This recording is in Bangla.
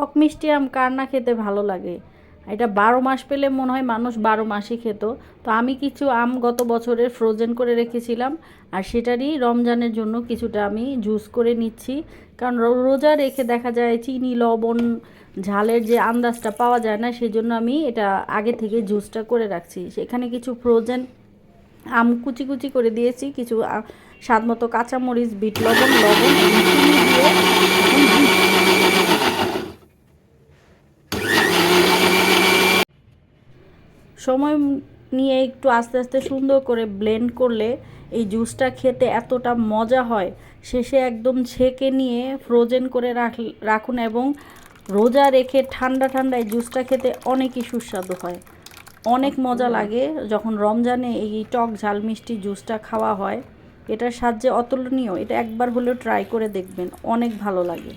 টক মিষ্টি আম কার না খেতে ভালো লাগে? এটা বারো মাস পেলে মনে হয় মানুষ বারো মাসই খেত। তো আমি কিছু আম গত বছরের ফ্রোজেন করে রেখেছিলাম আর সেটারই রমজানের জন্য কিছুটা আমি জুস করে নিচ্ছি। কারণ রোজা রেখে দেখা যায় চিনি, লবণ, ঝালের যে আন্দাজটা পাওয়া যায় না সেই জন্য আমি এটা আগে থেকে জুসটা করে রাখছি। সেখানে কিছু ফ্রোজেন আম কুচি কুচি করে দিয়েছি, কিছু স্বাদ মতো কাঁচামরিচ, বিট লবণ লবণ এখন জুস সময় নিয়ে একটু আস্তে আস্তে সুন্দর করে ব্লেন্ড করলে এই জুসটা খেতে এতটা মজা হয়। শেষে একদম ছেঁকে নিয়ে ফ্রোজেন করে রাখ, রাখুন এবং রোজা রেখে ঠান্ডা ঠান্ডা এই জুসটা খেতে অনেকই সুস্বাদু হয়। অনেক মজা লাগে যখন রমজানে এই টক ঝাল মিষ্টি জুসটা খাওয়া হয়। এটার সাহায্যে অতুলনীয়, এটা একবার হলেও ট্রাই করে দেখবেন, অনেক ভালো লাগে।